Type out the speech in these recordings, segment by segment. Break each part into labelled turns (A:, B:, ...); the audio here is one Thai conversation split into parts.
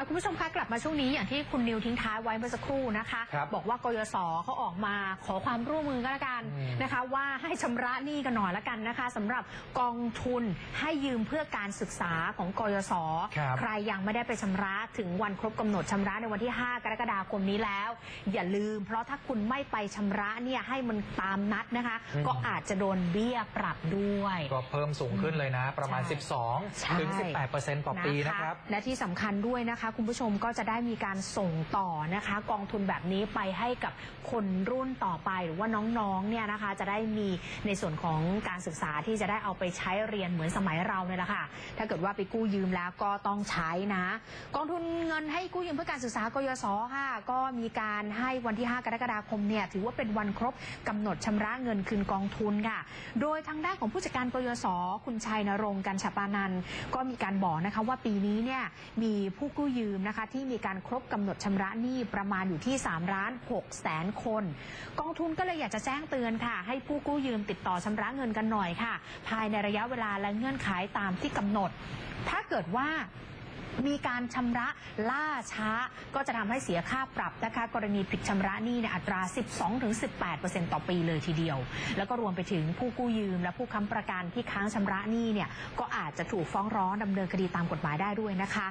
A: ค่ะคุณผู้ชมคะกลับมาช่วงนี้อย่างที่คุณนิวทิ้งท้ายไว้เมื่อสักครู่นะคะ
B: ครับ
A: บอกว่ากยศเขาออกมาขอความร่วมมือกันละกัน
B: อืม
A: นะคะ ว่าให้ชำระหนี้กันหน่อยละกันนะคะสำหรับกองทุนให้ยืมเพื่อการศึกษาของกยศ
B: ครับ
A: ใครยังไม่ได้ไปชำระถึงวันครบกำหนดชำระในวันที่ 5 กรกฎาคมนี้แล้ว อย่าลืม เพราะถ้าคุณไม่ไปชำระเนี่ยให้มันตามนัดนะคะ
B: อืม
A: ก็อาจจะโดนเบี้ยปรับด้วย
B: ก็เพิ่มสูงขึ้นเลยนะ ประมาณ
A: ใช่ใช่
B: 12 ถึง 18 ต่อปีนะครับ
A: และที่สำคัญด้วยนะคะคุณผู้ชมก็จะได้มีการส่งต่อนะคะ กองทุนแบบนี้ไปให้กับคนรุ่นต่อไปหรือว่าน้องๆเนี่ยนะคะจะได้มีในส่วนของการศึกษาที่จะได้เอาไปใช้เรียนเหมือนสมัยเราเนี่ยแหละค่ะ ถ้าเกิดว่าไปกู้ยืมแล้วก็ต้องใช้นะ กองทุนเงินให้กู้ยืมเพื่อการศึกษากยศค่ะ ก็มีการให้วันที่ 5 กรกฎาคมเนี่ยถือว่าเป็นวันครบกำหนดชำระเงินคืนกองทุนค่ะ โดยทางด้านของผู้จัดการกยศคุณชัยนรงค์กันฉปานันก็มีการบอกนะคะว่าปีนี้เนี่ยมีผู้กู้ยืมืมนะคะที่มีการครบกำหนดชำระหนี้ประมาณอยู่ที่3ล้าน6แสนคน กองทุนก็เลยอยากจะแจ้งเตือนค่ะ ให้ผู้กู้ยืมติดต่อชำระเงินกันหน่อยค่ะ ภายในระยะเวลาและเงื่อนไขตามที่กำหนด ถ้าเกิดว่ามีการชำระล่าช้าก็จะทำให้เสียค่าปรับนะคะกรณีผิดชำระหนี้ในอัตรา 12-18%ต่อปีเลยทีเดียว แล้วก็รวมไปถึงผู้กู้ยืม และผู้ค้ำประกันที่ค้างชำระหนี้เนี่ยก็อาจจะถูกฟ้องร้องดำเนินคดีตามกฎหมายได้ด้วยนะคะ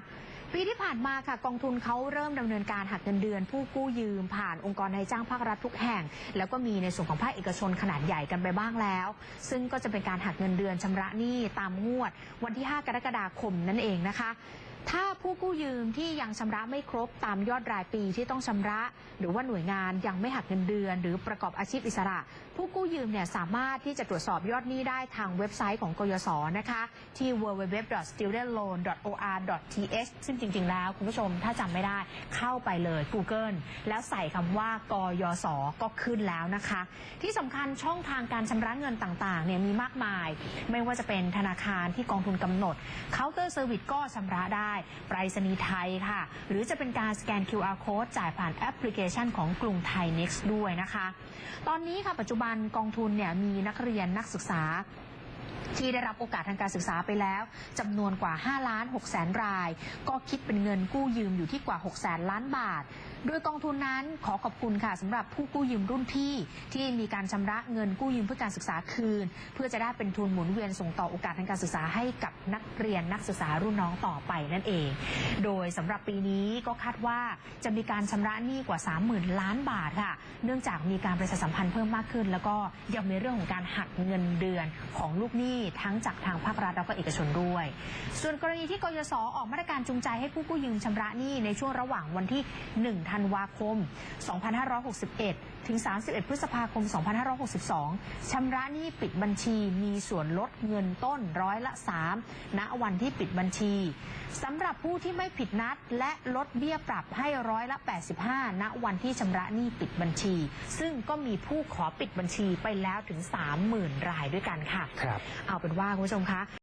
A: ปีที่ผ่านมาค่ะกองทุนเขาเริ่มดำเนินการหักเงินเดือน ผู้กู้ยืมผ่านองค์กรนายจ้างภาครัฐทุกแห่ง แล้วก็มีในส่วนของภาคเอกชนขนาดใหญ่กันไปบ้างแล้ว ซึ่งก็จะเป็นการหักเงินเดือนชำระหนี้ตามงวด วันที่ 5 กรกฎาคมนั่นเองนะคะ ถ้าผู้กู้ยืมที่ยังชำระไม่ครบตามยอดรายปีที่ต้องชำระ หรือว่าหน่วยงานยังไม่หักเงินเดือน หรือประกอบอาชีพอิสระ ผู้กู้ยืมเนี่ยสามารถที่จะตรวจสอบยอดหนี้ได้ทางเว็บไซต์ของกยศนะคะที่ www.studentloan.or.th ซึ่งจริง ๆ แล้ว คุณผู้ชมถ้าจำไม่ได้เข้าไปเลย Google แล้วใส่คำว่ากยศก็ขึ้นแล้วนะคะ ที่สำคัญช่องทางการชำระเงินต่างๆเนี่ยมีมากมาย ไม่ว่าจะเป็นธนาคารที่กองทุนกำหนดเคาน์เตอร์เซอร์วิสก็ชำระได้ไปรษณีย์ไทยค่ะ หรือจะเป็นการสแกน QR code จ่ายผ่านแอปพลิเคชันของกรุงไทย Next ด้วยนะคะ ตอนนี้ค่ะปัจจุบันกองทุนเนี่ยมีนักเรียนนักศึกษา ที่ได้รับโอกาสทางการศึกษาไปแล้วจำนวนกว่า 5 ล้าน6แสนราย ก็คิดเป็นเงินกู้ยืมอยู่ที่กว่า 6 แสนล้านบาท โดยกองทุนนั้นขอขอบคุณค่ะสำหรับผู้กู้ยืมรุ่นพี่ ที่มีการชำระเงินกู้ยืมเพื่อการศึกษาคืน เพื่อจะได้เป็นทุนหมุนเวียนส่งต่อโอกาสทางการศึกษาให้กับนักเรียนนักศึกษารุ่นน้องต่อไปนั่นเอง โดยสำหรับปีนี้ก็คาดว่าจะมีการชำระหนี้กว่า 30,000 ล้านบาทค่ะ เนื่องจากมีการประชาสัมพันธ์เพิ่มมากขึ้น แล้วก็ยังมีเรื่องของการหักเงินเดือนของลูกหนี้ทั้งจากทางภาครัฐแล้วก็เอกชนด้วย ส่วนกรณีที่กยศออกมาตรการจูงใจให้ผู้กู้ยืมชำระหนี้ในช่วงระหว่างวันที่ 1 ธันวาคม 2561 ถึง 31 พฤษภาคม 2562 ชำระหนี้ปิดบัญชีมีส่วนลดเงินต้นร้อยละ 3 ณ วันที่ปิดบัญชีสำหรับผู้ที่ไม่ผิดนัด และลดเบี้ยปรับให้ร้อยละ 85 ณ วันที่ชำระหนี้ปิดบัญชี ซึ่งก็มีผู้ขอปิดบัญชีไปแล้วถึง 30,000 รายด้วยกันค่ะ
B: ครับ
A: เอาเป็นว่าคุณผู้ชมคะ